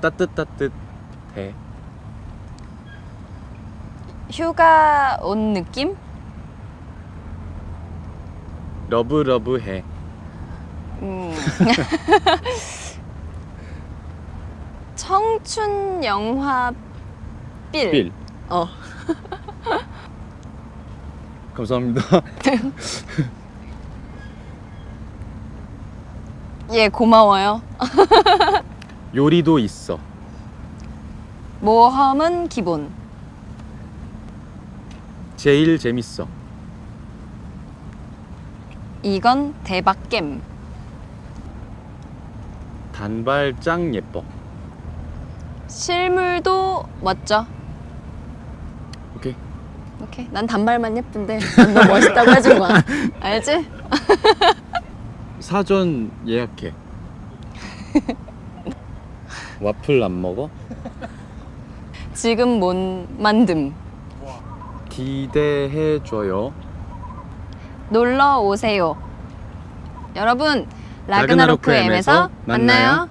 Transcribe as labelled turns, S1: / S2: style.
S1: 따뜻따뜻해.
S2: 휴가 온 느낌?
S1: 러브러브해.
S2: 음. 청춘 영화 빌.
S1: 빌.
S2: 어.
S1: 감사합니다.
S2: 예, 고마워요.
S1: 요리도 있어.
S2: 모험은 기본.
S1: 제일 재밌어.
S2: 이건 대박 겜.
S1: 단발 짱 예뻐.
S2: 실물도 멋져.
S1: 오케이.
S2: 오케이. 난 단발만 예쁜데 난너 멋있다고 해준 거야. 알지?
S1: 사전 예약해. 와플 안 먹어?
S2: 지금 못 만듦.
S1: 기대해 줘요.
S2: 놀러 오세요. 여러분,
S1: 라그나로크
S2: M에서. 만나요.